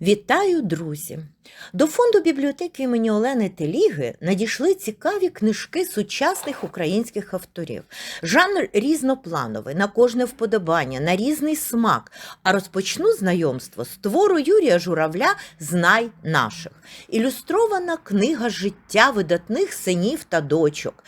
Вітаю, друзі! До фонду бібліотеки імені Олени Теліги надійшли цікаві книжки сучасних українських авторів. Жанр різноплановий, на кожне вподобання, на різний смак. А розпочну знайомство з твору Юрія Журавля Знай наших. Ілюстрована книга життя видатних синів та дочок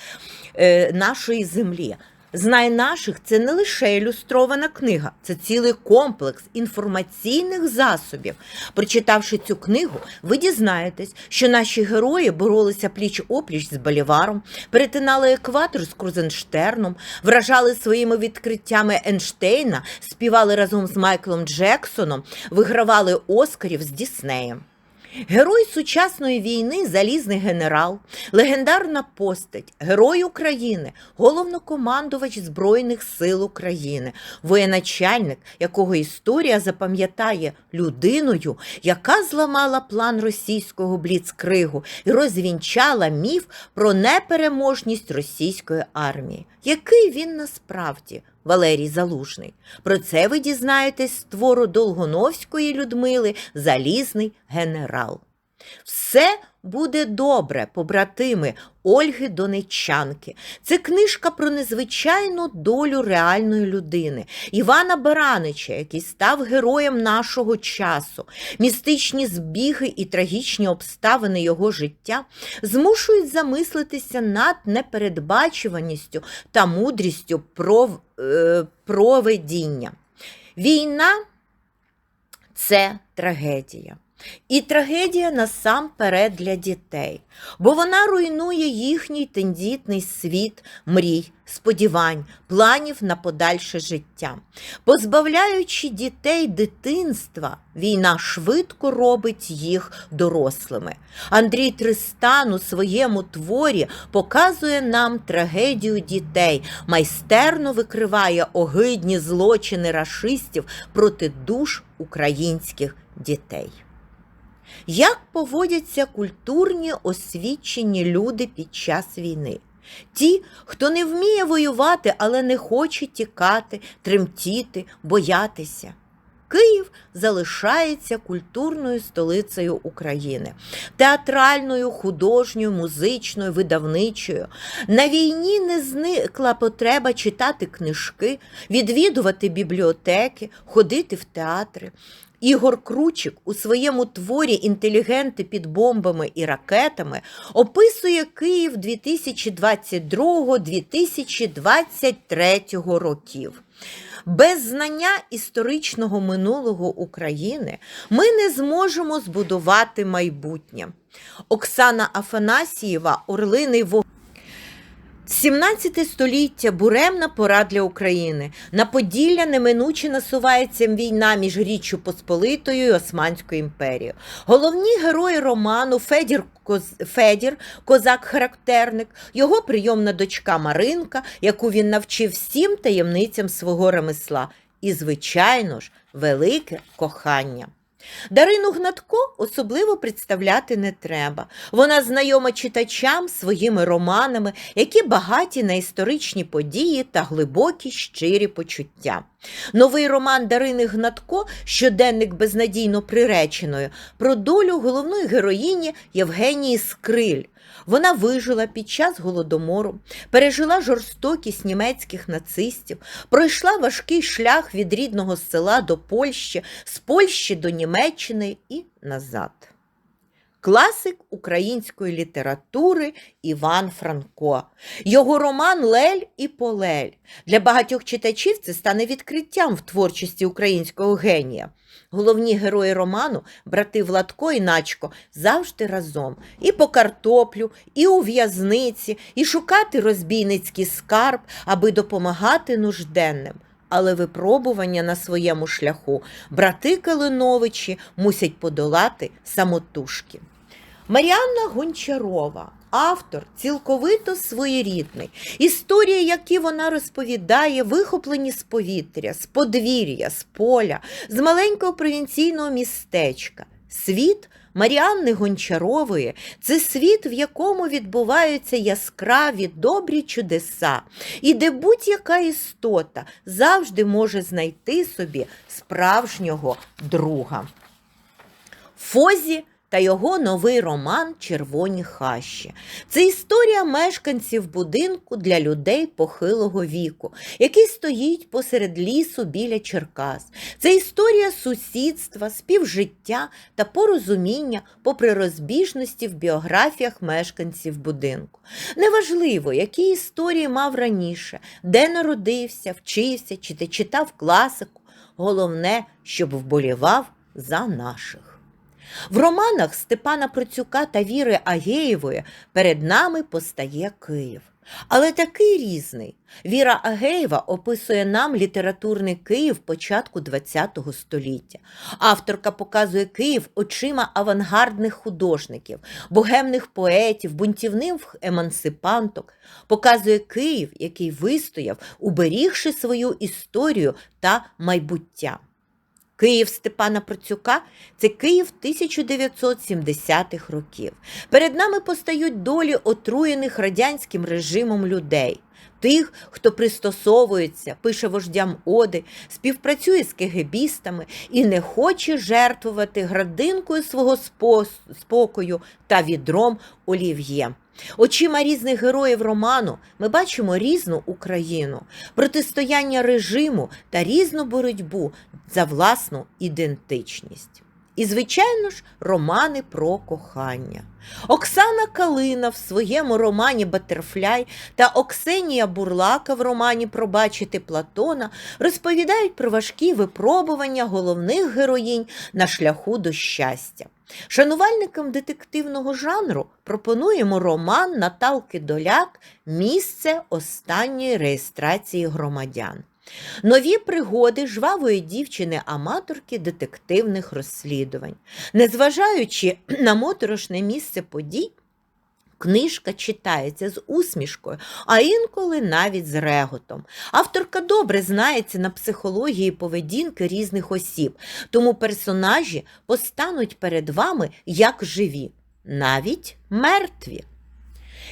е, нашої землі. Знай наших це не лише ілюстрована книга, це цілий комплекс інформаційних засобів. Прочитавши цю книгу, ви дізнаєтесь, що наші герої боролися пліч опліч з Боліваром, перетинали екватор з Крузенштерном, вражали своїми відкриттями Ейнштейна, співали разом з Майклом Джексоном, вигравали Оскарів з Діснеєм. Герой сучасної війни, залізний генерал, легендарна постать, герой України, головнокомандувач Збройних сил України, воєначальник, якого історія запам'ятає людиною, яка зламала план російського бліцкригу і розвінчала міф про непереможність російської армії. Який він насправді? Валерій Залужний. Про це ви дізнаєтесь з твору Долгоновської Людмили Залізний генерал. Все буде добре, побратими Ольги Донеччанки. Це книжка про незвичайну долю реальної людини, Івана Баранича, який став героєм нашого часу. Містичні збіги і трагічні обставини його життя змушують замислитися над непередбачуваністю та мудрістю пров, е, проведіння. Війна це трагедія. І трагедія насамперед для дітей, бо вона руйнує їхній тендітний світ мрій, сподівань, планів на подальше життя. Позбавляючи дітей дитинства, війна швидко робить їх дорослими. Андрій Тристан у своєму творі показує нам трагедію дітей, майстерно викриває огидні злочини рашистів проти душ українських дітей. Як поводяться культурні освічені люди під час війни? Ті, хто не вміє воювати, але не хоче тікати, тремтіти, боятися. Київ залишається культурною столицею України, театральною, художньою, музичною, видавничою. На війні не зникла потреба читати книжки, відвідувати бібліотеки, ходити в театри. Ігор Кручик у своєму творі Інтелігенти під бомбами і ракетами описує Київ 2022-2023 років. Без знання історичного минулого України ми не зможемо збудувати майбутнє. Оксана Афанасієва, Орлиний Вогонь. 17 століття буремна пора для України. На Поділля неминуче насувається війна між Річчю Посполитою і Османською імперією. Головні герої роману Федір Коз... Федір, козак-характерник, його прийомна дочка Маринка, яку він навчив всім таємницям свого ремесла. І, звичайно ж, велике кохання. Дарину Гнатко особливо представляти не треба. Вона знайома читачам своїми романами, які багаті на історичні події та глибокі щирі почуття. Новий роман Дарини Гнатко Щоденник безнадійно приреченої про долю головної героїні Євгенії Скриль. Вона вижила під час голодомору, пережила жорстокість німецьких нацистів, пройшла важкий шлях від рідного села до Польщі, з Польщі до Німеччини і назад. Класик української літератури Іван Франко. Його роман Лель і Полель. Для багатьох читачів це стане відкриттям в творчості українського генія. Головні герої роману, брати Владко і Начко, завжди разом. І по картоплю, і у в'язниці, і шукати розбійницький скарб, аби допомагати нужденним. Але випробування на своєму шляху брати Калиновичі мусять подолати самотужки. Маріанна Гончарова, автор цілковито своєрідний. Історії, які вона розповідає, вихоплені з повітря, з подвір'я, з поля, з маленького провінційного містечка. Світ Маріанни Гончарової це світ, в якому відбуваються яскраві добрі чудеса, і де будь-яка істота завжди може знайти собі справжнього друга. Фозі та його новий роман Червоні хащі. Це історія мешканців будинку для людей похилого віку, який стоїть посеред лісу біля Черкас. Це історія сусідства, співжиття та порозуміння попри розбіжності в біографіях мешканців будинку. Неважливо, які історії мав раніше, де народився, вчився чи читав класику. Головне, щоб вболівав за наших. В романах Степана Процюка та Віри Агеєвої перед нами постає Київ. Але такий різний. Віра Агеєва описує нам літературний Київ початку ХХ століття. Авторка показує Київ очима авангардних художників, богемних поетів, бунтівних емансипанток, показує Київ, який вистояв, уберігши свою історію та майбуття. Київ Степана Процюка це Київ 1970-х років. Перед нами постають долі отруєних радянським режимом людей. Тих, хто пристосовується, пише вождям оди, співпрацює з кегебістами і не хоче жертвувати градинкою свого спокою та відром олів'є. Очима різних героїв роману ми бачимо різну Україну, протистояння режиму та різну боротьбу за власну ідентичність. І, звичайно ж, романи про кохання. Оксана Калина в своєму романі Батерфляй та Оксенія Бурлака в романі Пробачити Платона розповідають про важкі випробування головних героїнь на шляху до щастя. Шанувальникам детективного жанру пропонуємо роман Наталки Доляк Місце останньої реєстрації громадян. Нові пригоди жвавої дівчини-аматорки детективних розслідувань. Незважаючи на моторошне місце подій, книжка читається з усмішкою, а інколи навіть з реготом. Авторка добре знається на психології поведінки різних осіб, тому персонажі постануть перед вами як живі, навіть мертві.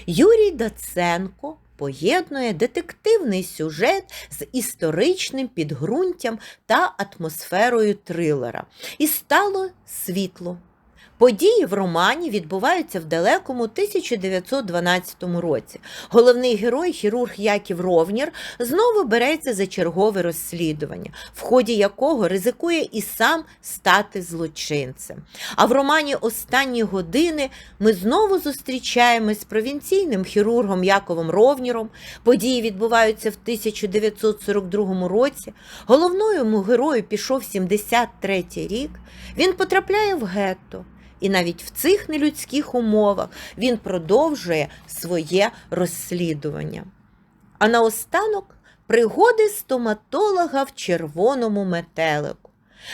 Юрій Даценко поєднує детективний сюжет з історичним підґрунтям та атмосферою трилера. І стало світло. Події в романі відбуваються в далекому 1912 році. Головний герой, хірург Яків Ровнір, знову береться за чергове розслідування, в ході якого ризикує і сам стати злочинцем. А в романі Останні години ми знову зустрічаємось з провінційним хірургом Яковом Ровніром. Події відбуваються в 1942 році. Головному герою пішов 73 рік. Він потрапляє в гетто. І навіть в цих нелюдських умовах він продовжує своє розслідування. А наостанок пригоди стоматолога в червоному метелику.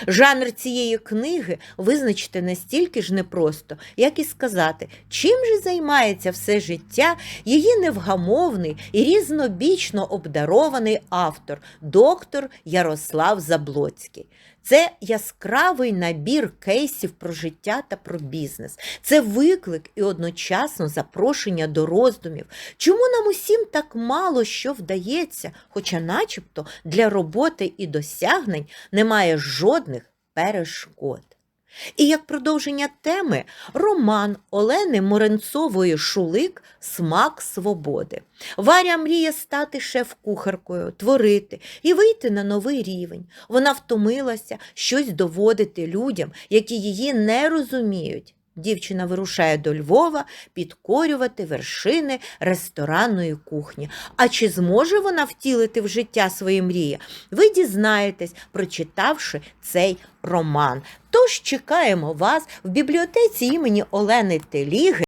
Жанр цієї книги визначити настільки ж непросто, як і сказати, чим же займається все життя її невгамовний і різнобічно обдарований автор, доктор Ярослав Заблоцький. Це яскравий набір кейсів про життя та про бізнес. Це виклик і одночасно запрошення до роздумів. Чому нам усім так мало що вдається, хоча, начебто, для роботи і досягнень немає жодних перешкод. І як продовження теми роман Олени Моренцової Шулик Смак свободи. Варя мріє стати шеф-кухаркою, творити і вийти на новий рівень. Вона втомилася щось доводити людям, які її не розуміють. Дівчина вирушає до Львова підкорювати вершини ресторанної кухні. А чи зможе вона втілити в життя свої мрії? Ви дізнаєтесь, прочитавши цей роман. Тож чекаємо вас в бібліотеці імені Олени Теліги.